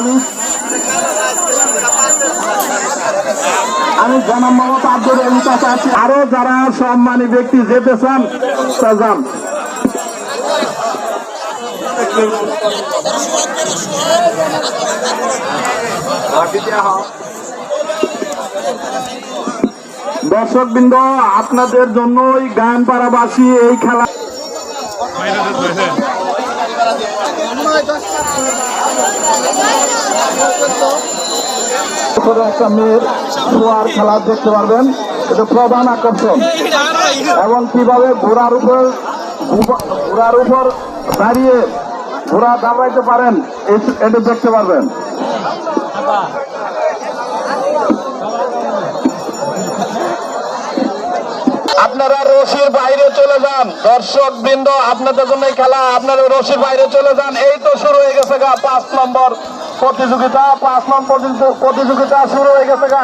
আমি আমি জনাব মোহাম্মদ আব্দুল আরও যারা সম্মানী ব্যক্তি যেতে চান তা যান। দর্শক বৃন্দ আপনাদের জন্য ওই গান পাড়াবাসী এই খেলা ছোট একটা মেয়ের ছোয়ার খেলা দেখতে পারবেন। এটা প্রধান আকর্ষণ। এবং কীভাবে ঘোড়ার উপর ঘোড়ার উপর দাঁড়িয়ে ঘোড়া দাঁড়াইতে পারেন এটা দেখতে পারবেন। আপনারা রশির বাইরে চলে যান। দর্শক বৃন্দ, আপনাদের জন্য খেলা, আপনারা রশির বাইরে চলে যান। এই তো শুরু হয়ে গেছে গা, পাঁচ নম্বর প্রতিযোগিতা, পাঁচ নম্বর প্রতিযোগি- প্রতিযোগিতা শুরু হয়ে গেছে গা।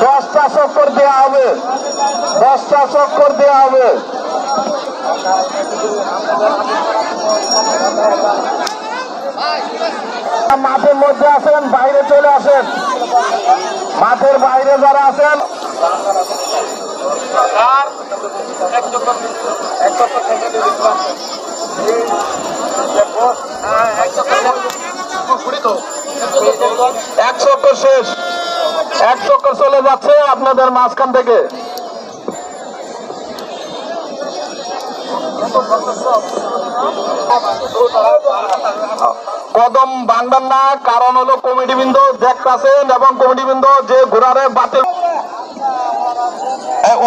দশটা চক্কর দেওয়া হবে। দশটা চক্কর দেওয়া হবে মাঠের মধ্যে আছেন বাইরে চলে আসেন মাঠের বাইরে যারা আছেন এক চক্কর শেষ। এক চক্কর চলে যাচ্ছে আপনাদের মাঝখান থেকে। কদম বাংলার না কারণ হলো কমিটি বিন্দু দেখতেছেন এবং কমিটি বৃন্দ যে ঘোড়ারে বাতিল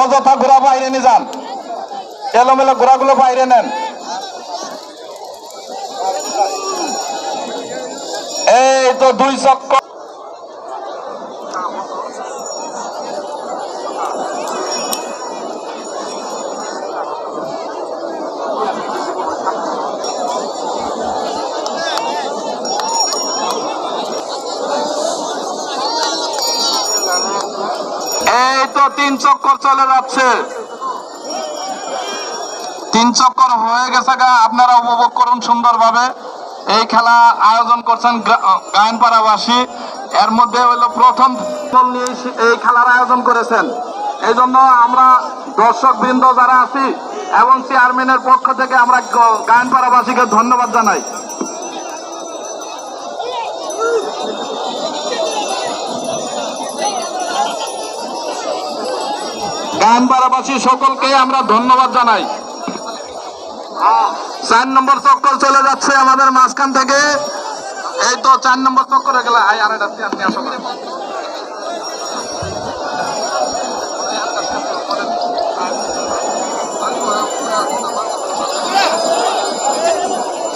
অযথা ঘোড়া বাইরে নিয়ে যান। এলোমেলো ঘোড়াগুলো বাইরে নেন। এই তো দুই চক্কর তিন চক্কর চলে যাচ্ছে। তিন চক্কর হয়ে গেছে গা, আপনারা উপভোগ করুন সুন্দরভাবে। এই খেলা আয়োজন করছেন গায়নপাড়াবাসী। এর মধ্যে হলো প্রথম নিয়ে এই খেলার আয়োজন করেছেন। এই জন্য আমরা দর্শক বৃন্দ যারা আছি এবং চেয়ারম্যানের পক্ষ থেকে আমরা গায়নপাড়াবাসীকে ধন্যবাদ জানাই। গায়নপাড়াবাসী সকলকে আমরা ধন্যবাদ জানাই। চার নম্বর চক্কর চলে যাচ্ছে আমাদের মাঝখান থেকে। এই তো চার নম্বর চক্করে গেলে। আই আর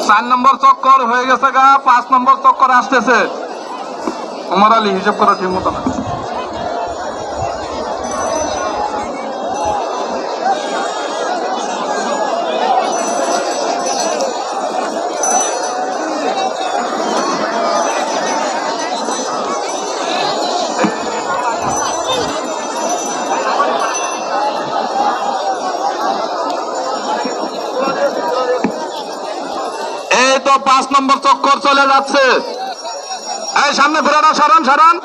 চার নম্বর চক্কর হয়ে গেছে গা, পাঁচ নম্বর চক্কর আসতেছে। আমার আলী হিসেব করা ঠিক মতো না। তো পাঁচ নম্বর চক্কর চলে যাচ্ছে। এই সামনে ঘোড়াটা সরান সরান।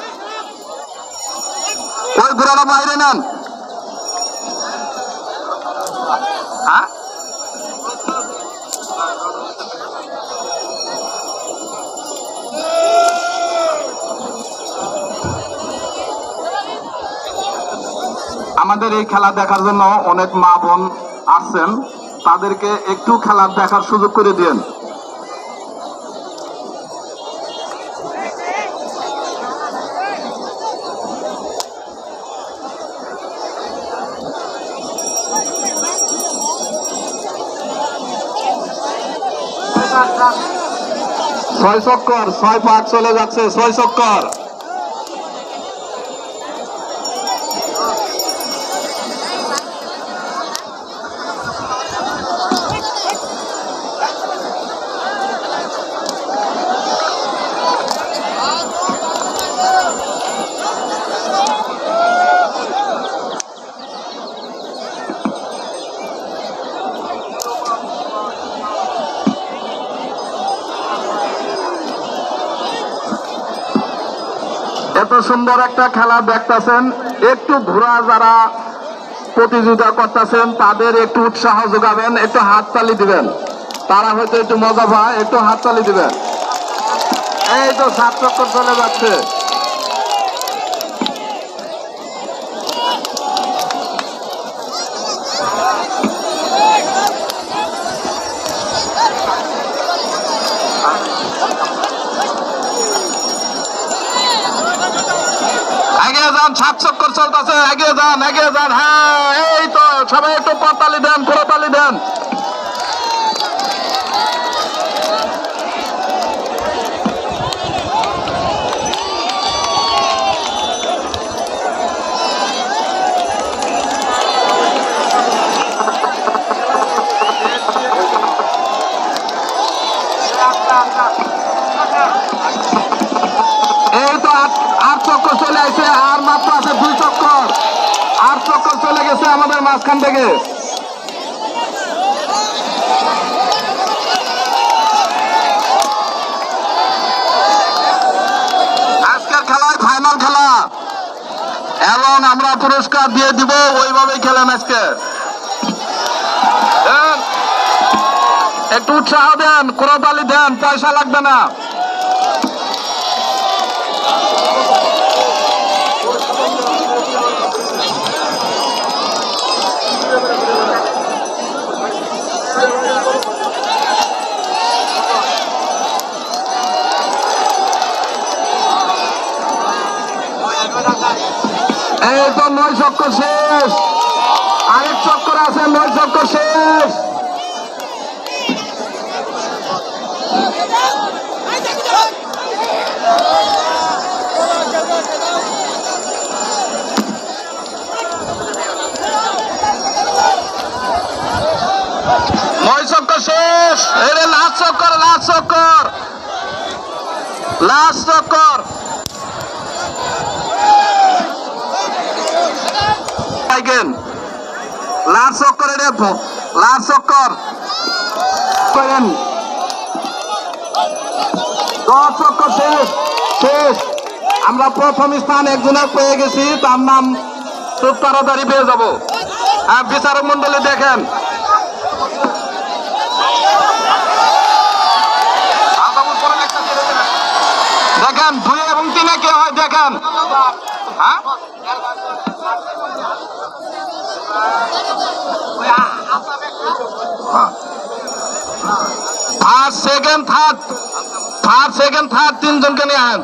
ওই ঘোড়াটা বাইরে নেন। হ্যাঁ? আমাদের এই খেলা দেখার জন্য অনেক মা বোন আসছেন। তাদেরকে একটু খেলা দেখার সুযোগ করে দিন ছয় চক্কর ছয় পাক চলে যাচ্ছে ছয় চক্কর। এত সুন্দর একটা খেলা দেখতেছেন। একটু ঘোরা যারা প্রতিযোগিতা করতেছেন, তাদের একটু উৎসাহ যোগাবেন, একটু হাততালি দিবেন। তারা হয়তো একটু মজা পায়, একটু হাততালি দিবেন। এই তো চক্কর চলে যাচ্ছে। এগিয়ে যান সাত চক্কর চলতেছে, এগিয়ে যান এগিয়ে যান হ্যাঁ এই তো, সবাই একটু পতালি দেন পুরোতালি দেন। এই আট চক্কর চলে গেছে আমাদের মাঝখান থেকে। আজকের খেলায় ফাইনাল খেলা। এবং আমরা পুরস্কার দিয়ে দিব ওইভাবেই খেলেন আজকে। একটু উৎসাহ দেন কোরতালি দেন, পয়সা লাগবে না। এই তো নয় চক্কর শেষ। আরেক চক্কর আছে, নয় চক্কর শেষ। নয় চক্কর শেষ। লাস্ট চক্কর লাস্ট চক্কর লাস্ট চক্কর আইগেন। লাস্ট চক্কর লাস্ট চক্কর। আমরা প্রথম স্থান একজনের পেয়ে গেছি। তার নাম খুব তাড়াতাড়ি পেয়ে যাব। হ্যাঁ বিচারক মন্ডলী দেখেন। দেখেন, দুই এবং তিনে কে হয় দেখেন। হ্যাঁ? First second third first second third তিনজনকে নিয়ে আন